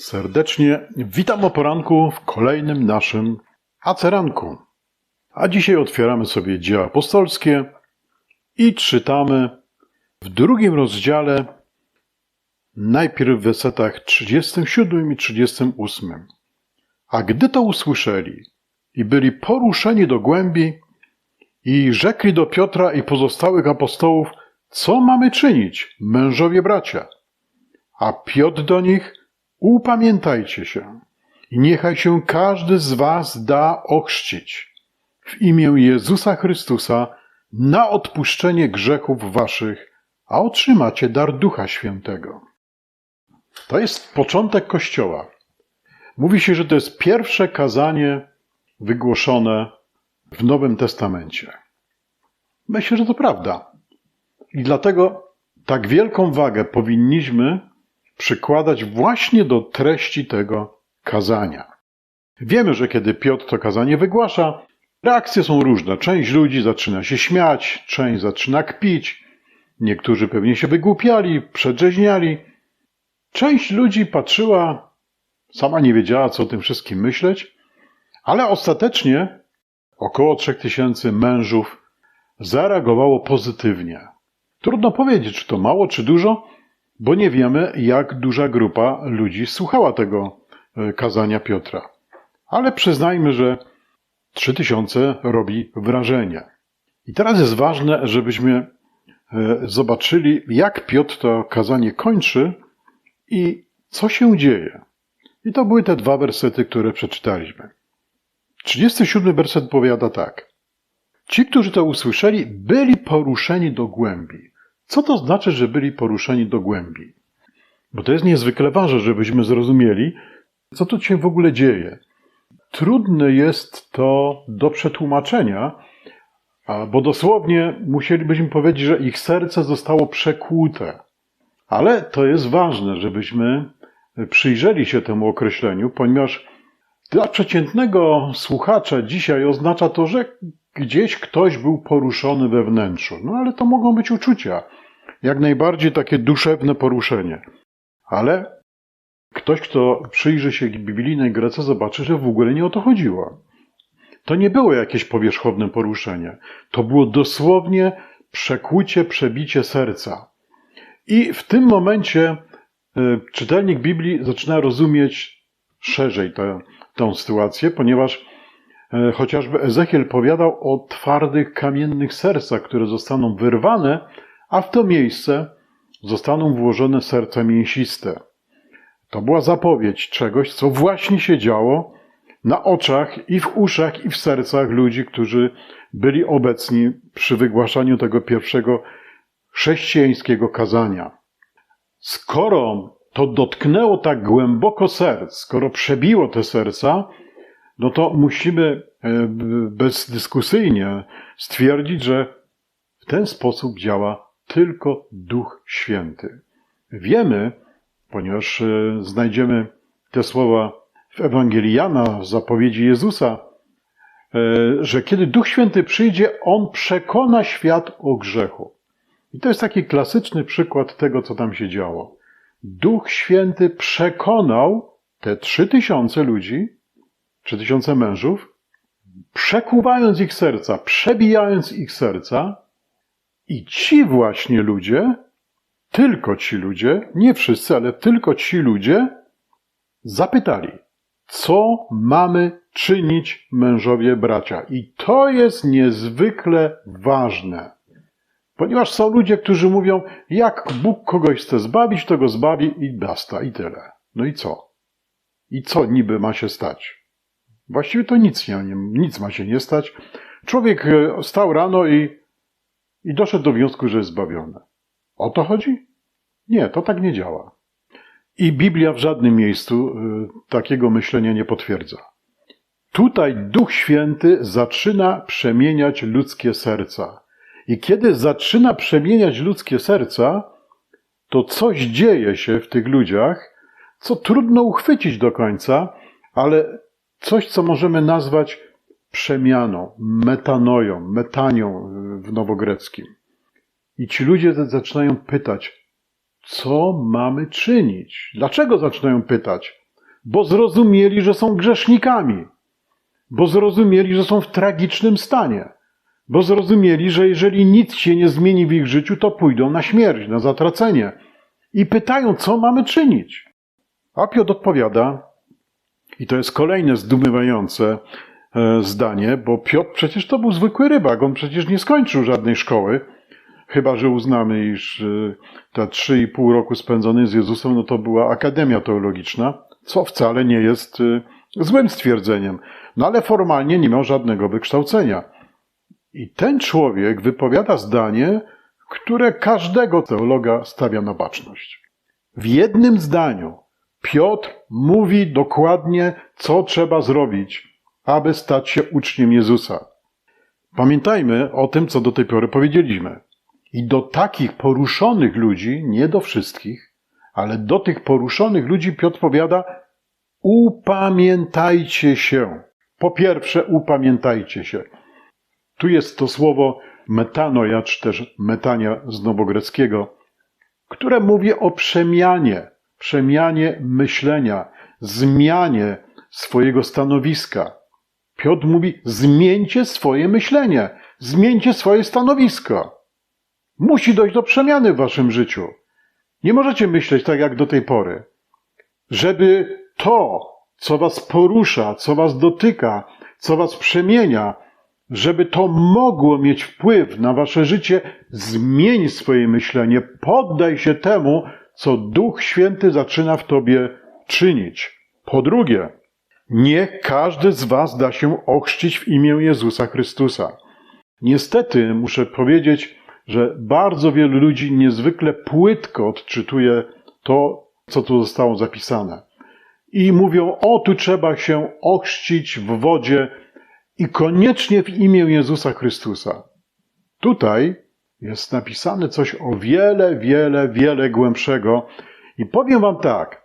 Serdecznie witam o poranku w kolejnym naszym aceranku. A dzisiaj otwieramy sobie dzieła apostolskie i czytamy w drugim rozdziale, najpierw w wersetach 37 i 38. A gdy to usłyszeli i byli poruszeni do głębi i rzekli do Piotra i pozostałych apostołów, co mamy czynić, mężowie bracia? A Piotr do nich, upamiętajcie się i niechaj się każdy z was da ochrzcić w imię Jezusa Chrystusa na odpuszczenie grzechów waszych, a otrzymacie dar Ducha Świętego. To jest początek Kościoła. Mówi się, że to jest pierwsze kazanie wygłoszone w Nowym Testamencie. Myślę, że to prawda. I dlatego tak wielką wagę powinniśmy przykładać właśnie do treści tego kazania. Wiemy, że kiedy Piotr to kazanie wygłasza, reakcje są różne. Część ludzi zaczyna się śmiać, część zaczyna kpić, niektórzy pewnie się wygłupiali, przedrzeźniali. Część ludzi patrzyła, sama nie wiedziała, co o tym wszystkim myśleć, ale ostatecznie około 3000 mężów zareagowało pozytywnie. Trudno powiedzieć, czy to mało, czy dużo, bo nie wiemy, jak duża grupa ludzi słuchała tego e, kazania Piotra. Ale przyznajmy, że 3000 robi wrażenie. I teraz jest ważne, żebyśmy e, zobaczyli, jak Piotr to kazanie kończy i co się dzieje. I to były te dwa wersety, które przeczytaliśmy. 37 werset powiada tak. Ci, którzy to usłyszeli, byli poruszeni do głębi. Co to znaczy, że byli poruszeni do głębi? Bo to jest niezwykle ważne, żebyśmy zrozumieli, co tu się w ogóle dzieje. Trudne jest to do przetłumaczenia, bo dosłownie musielibyśmy powiedzieć, że ich serce zostało przekłute. Ale to jest ważne, żebyśmy przyjrzeli się temu określeniu, ponieważ dla przeciętnego słuchacza dzisiaj oznacza to, że gdzieś ktoś był poruszony we wnętrzu. No ale to mogą być uczucia. Jak najbardziej takie duszewne poruszenie. Ale ktoś, kto przyjrzy się biblijnej Grece, zobaczy, że w ogóle nie o to chodziło. To nie było jakieś powierzchowne poruszenie. To było dosłownie przekłucie, przebicie serca. I w tym momencie y, czytelnik Biblii zaczyna rozumieć szerzej tę, tę sytuację, ponieważ y, chociażby Ezechiel powiadał o twardych, kamiennych sercach, które zostaną wyrwane, a w to miejsce zostaną włożone serca mięsiste. To była zapowiedź czegoś, co właśnie się działo na oczach i w uszach i w sercach ludzi, którzy byli obecni przy wygłaszaniu tego pierwszego chrześcijańskiego kazania. Skoro to dotknęło tak głęboko serc, skoro przebiło te serca, no to musimy e, bezdyskusyjnie stwierdzić, że w ten sposób działa tylko Duch Święty. Wiemy, ponieważ e, znajdziemy te słowa w Ewangelii Jana, w zapowiedzi Jezusa, e, że kiedy Duch Święty przyjdzie, On przekona świat o grzechu. I to jest taki klasyczny przykład tego, co tam się działo. Duch Święty przekonał te trzy tysiące ludzi, trzy tysiące mężów, przekuwając ich serca, przebijając ich serca, i ci właśnie ludzie, tylko ci ludzie, nie wszyscy, ale tylko ci ludzie, zapytali, co mamy czynić mężowie bracia. I to jest niezwykle ważne. Ponieważ są ludzie, którzy mówią, jak Bóg kogoś chce zbawić, to go zbawi i basta, i tyle. No i co? I co niby ma się stać? Właściwie to nic, nie, nic ma się nie stać. Człowiek e, stał rano i i doszedł do wniosku, że jest zbawiony. O to chodzi? Nie, to tak nie działa. I Biblia w żadnym miejscu y, takiego myślenia nie potwierdza. Tutaj Duch Święty zaczyna przemieniać ludzkie serca. I kiedy zaczyna przemieniać ludzkie serca, to coś dzieje się w tych ludziach, co trudno uchwycić do końca, ale coś, co możemy nazwać przemianą, metanoją, metanią w nowogreckim. I ci ludzie zaczynają pytać, co mamy czynić? Dlaczego zaczynają pytać? bo zrozumieli, że są grzesznikami, bo zrozumieli, że są w tragicznym stanie, bo zrozumieli, że jeżeli nic się nie zmieni w ich życiu, to pójdą na śmierć, na zatracenie. I pytają, co mamy czynić. A Piotr odpowiada, i to jest kolejne zdumiewające zdanie, bo Piotr przecież to był zwykły rybak, on przecież nie skończył żadnej szkoły, chyba że uznamy, iż e, te trzy i pół roku spędzony z Jezusem, no to była akademia teologiczna, co wcale nie jest e, złym stwierdzeniem. No ale formalnie nie miał żadnego wykształcenia. I ten człowiek wypowiada zdanie, które każdego teologa stawia na baczność. W jednym zdaniu Piotr mówi dokładnie, co trzeba zrobić, aby stać się uczniem Jezusa. Pamiętajmy o tym, co do tej pory powiedzieliśmy. I do takich poruszonych ludzi, nie do wszystkich, ale do tych poruszonych ludzi Piotr powiada: upamiętajcie się. Po pierwsze, upamiętajcie się. Tu jest to słowo metanoja, czy też metania z nowogreckiego, które mówi o przemianie, przemianie myślenia, zmianie swojego stanowiska. Piotr mówi: zmieńcie swoje myślenie, zmieńcie swoje stanowisko. Musi dojść do przemiany w waszym życiu. Nie możecie myśleć tak jak do tej pory. Żeby to, co was porusza, co was dotyka, co was przemienia, żeby to mogło mieć wpływ na wasze życie, zmień swoje myślenie, poddaj się temu, co Duch Święty zaczyna w tobie czynić. Po drugie, niech każdy z was da się ochrzcić w imię Jezusa Chrystusa. Niestety muszę powiedzieć, że bardzo wielu ludzi niezwykle płytko odczytuje to, co tu zostało zapisane. I mówią, o tu trzeba się ochrzcić w wodzie i koniecznie w imię Jezusa Chrystusa. Tutaj jest napisane coś o wiele, wiele, wiele głębszego. I powiem Wam tak: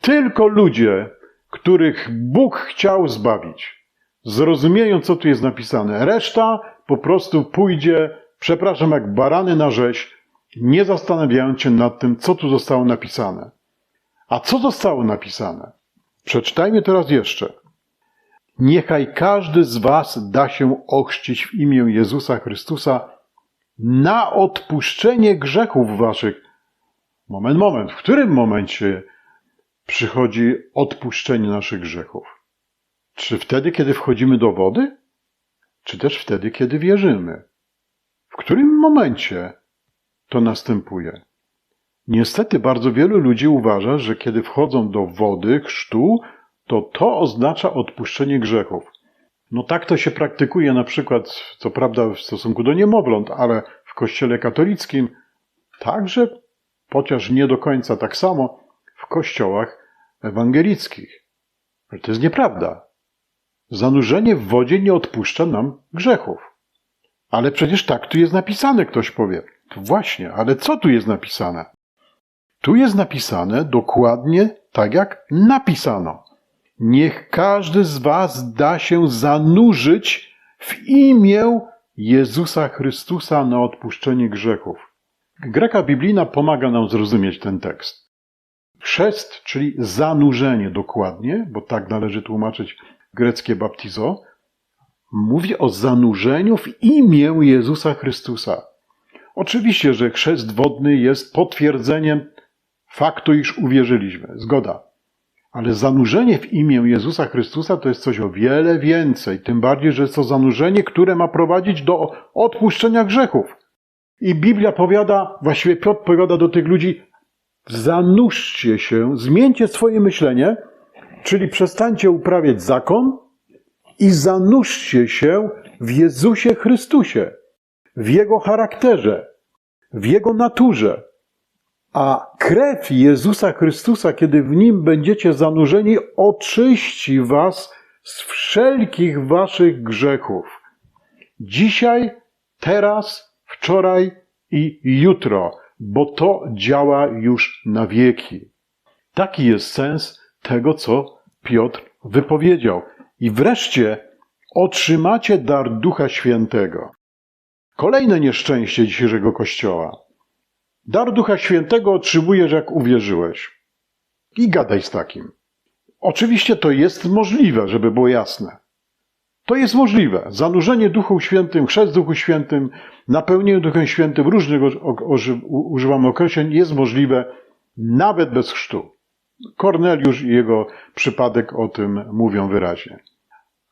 tylko ludzie, których Bóg chciał zbawić, zrozumieją, co tu jest napisane. Reszta po prostu pójdzie, przepraszam, jak barany na rzeź, nie zastanawiając się nad tym, co tu zostało napisane. A co zostało napisane? Przeczytajmy teraz jeszcze. Niechaj każdy z Was da się ochrzcić w imię Jezusa Chrystusa na odpuszczenie grzechów Waszych. Moment, moment. W którym momencie przychodzi odpuszczenie naszych grzechów? Czy wtedy, kiedy wchodzimy do wody? Czy też wtedy, kiedy wierzymy? W którym momencie to następuje? Niestety bardzo wielu ludzi uważa, że kiedy wchodzą do wody, chrztu, to to oznacza odpuszczenie grzechów. No tak to się praktykuje na przykład, co prawda w stosunku do niemowląt, ale w kościele katolickim także, chociaż nie do końca tak samo, w kościołach ewangelickich. Ale to jest nieprawda. Zanurzenie w wodzie nie odpuszcza nam grzechów. Ale przecież tak tu jest napisane, ktoś powie. To właśnie, ale co tu jest napisane? Tu jest napisane dokładnie tak, jak napisano. Niech każdy z Was da się zanurzyć w imię Jezusa Chrystusa na odpuszczenie grzechów. Greka biblijna pomaga nam zrozumieć ten tekst. Chrzest, czyli zanurzenie dokładnie, bo tak należy tłumaczyć greckie baptizo, mówi o zanurzeniu w imię Jezusa Chrystusa. Oczywiście, że chrzest wodny jest potwierdzeniem faktu, iż uwierzyliśmy. Zgoda. Ale zanurzenie w imię Jezusa Chrystusa to jest coś o wiele więcej. Tym bardziej, że jest to zanurzenie, które ma prowadzić do odpuszczenia grzechów. I Biblia powiada, właściwie Piotr powiada do tych ludzi, zanurzcie się, zmieńcie swoje myślenie, czyli przestańcie uprawiać zakon i zanurzcie się w Jezusie Chrystusie, w Jego charakterze, w Jego naturze, a krew Jezusa Chrystusa, kiedy w nim będziecie zanurzeni, oczyści was z wszelkich waszych grzechów. Dzisiaj, teraz, wczoraj i jutro, bo to działa już na wieki. Taki jest sens tego, co Piotr wypowiedział. I wreszcie otrzymacie dar Ducha Świętego. Kolejne nieszczęście dzisiejszego Kościoła. Dar Ducha Świętego otrzymujesz, jak uwierzyłeś. I gadaj z takim. Oczywiście to jest możliwe, żeby było jasne. To jest możliwe. Zanurzenie Duchu Świętym, chrzest Duchu Świętym, napełnienie Duchem Świętym, różnych używamy określeń, jest możliwe nawet bez chrztu. Korneliusz i jego przypadek o tym mówią wyraźnie.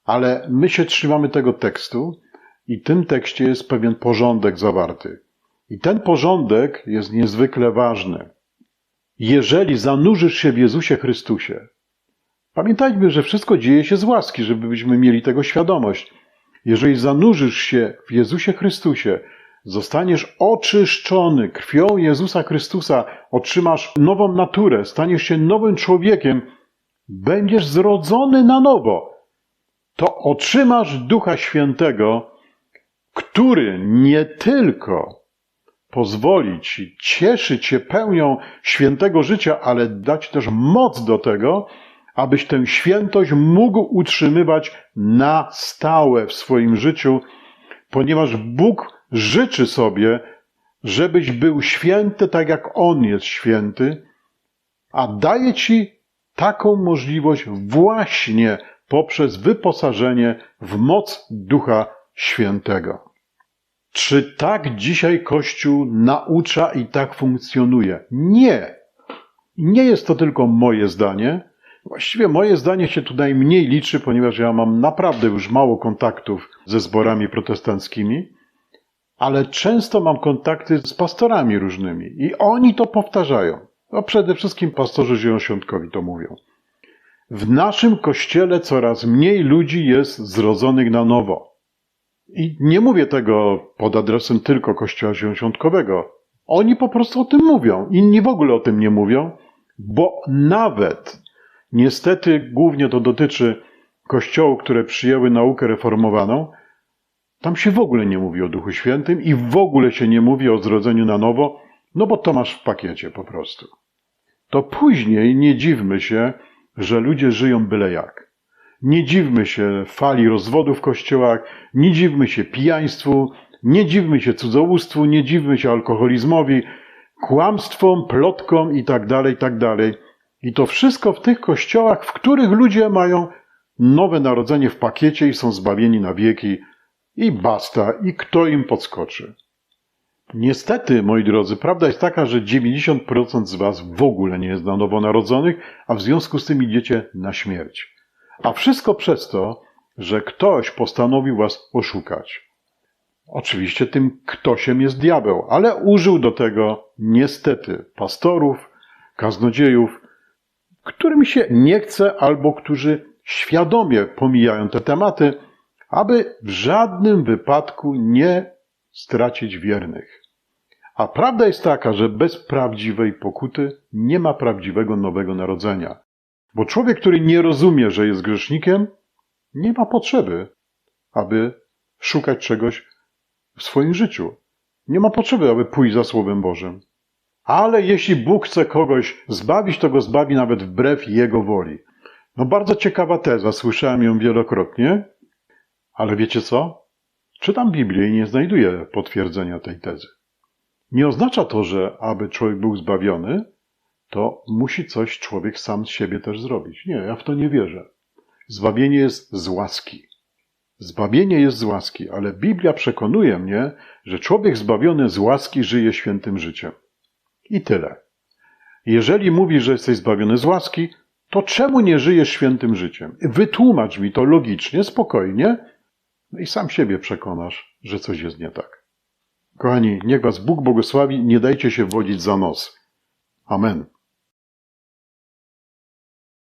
Ale my się trzymamy tego tekstu i w tym tekście jest pewien porządek zawarty. I ten porządek jest niezwykle ważny. Jeżeli zanurzysz się w Jezusie Chrystusie, pamiętajmy, że wszystko dzieje się z łaski, żebyśmy mieli tego świadomość. Jeżeli zanurzysz się w Jezusie Chrystusie, zostaniesz oczyszczony krwią Jezusa Chrystusa, otrzymasz nową naturę, staniesz się nowym człowiekiem, będziesz zrodzony na nowo, to otrzymasz Ducha Świętego, który nie tylko pozwoli ci cieszyć się pełnią świętego życia, ale dać też moc do tego, abyś tę świętość mógł utrzymywać na stałe w swoim życiu, ponieważ Bóg życzy sobie, żebyś był święty tak jak On jest święty, a daje ci taką możliwość właśnie poprzez wyposażenie w moc Ducha Świętego. Czy tak dzisiaj Kościół naucza i tak funkcjonuje? Nie. Nie jest to tylko moje zdanie. Właściwie moje zdanie się tutaj mniej liczy, ponieważ ja mam naprawdę już mało kontaktów ze zborami protestanckimi, ale często mam kontakty z pastorami różnymi i oni to powtarzają. No przede wszystkim pastorzy zielonoświątkowi to mówią. W naszym kościele coraz mniej ludzi jest zrodzonych na nowo. I nie mówię tego pod adresem tylko Kościoła Zielonoświątkowego. Oni po prostu o tym mówią. Inni w ogóle o tym nie mówią, bo nawet, niestety głównie to dotyczy kościołów, które przyjęły naukę reformowaną, tam się w ogóle nie mówi o Duchu Świętym i w ogóle się nie mówi o zrodzeniu na nowo, no bo to masz w pakiecie po prostu. To później nie dziwmy się, że ludzie żyją byle jak. Nie dziwmy się fali rozwodów w kościołach, nie dziwmy się pijaństwu, nie dziwmy się cudzołóstwu, nie dziwmy się alkoholizmowi, kłamstwom, plotkom i tak I to wszystko w tych kościołach, w których ludzie mają nowe narodzenie w pakiecie i są zbawieni na wieki i basta, i kto im podskoczy. Niestety, moi drodzy, prawda jest taka, że 90% z Was w ogóle nie jest na nowonarodzonych, a w związku z tym idziecie na śmierć. A wszystko przez to, że ktoś postanowił Was oszukać. Oczywiście tym ktośem jest diabeł, ale użył do tego niestety pastorów, kaznodziejów, którym się nie chce albo którzy świadomie pomijają te tematy, aby w żadnym wypadku nie stracić wiernych. A prawda jest taka, że bez prawdziwej pokuty nie ma prawdziwego nowego narodzenia. Bo człowiek, który nie rozumie, że jest grzesznikiem, nie ma potrzeby, aby szukać czegoś w swoim życiu. Nie ma potrzeby, aby pójść za Słowem Bożym. Ale jeśli Bóg chce kogoś zbawić, to go zbawi nawet wbrew Jego woli. No bardzo ciekawa teza, słyszałem ją wielokrotnie, ale wiecie co? Czytam Biblię i nie znajduję potwierdzenia tej tezy. Nie oznacza to, że aby człowiek był zbawiony, to musi coś człowiek sam z siebie też zrobić. Nie, ja w to nie wierzę. Zbawienie jest z łaski. Zbawienie jest z łaski, ale Biblia przekonuje mnie, że człowiek zbawiony z łaski żyje świętym życiem. I tyle. Jeżeli mówisz, że jesteś zbawiony z łaski, to czemu nie żyjesz świętym życiem? Wytłumacz mi to logicznie, spokojnie, no i sam siebie przekonasz, że coś jest nie tak. Kochani, niech Was Bóg błogosławi, nie dajcie się wodzić za nos. Amen.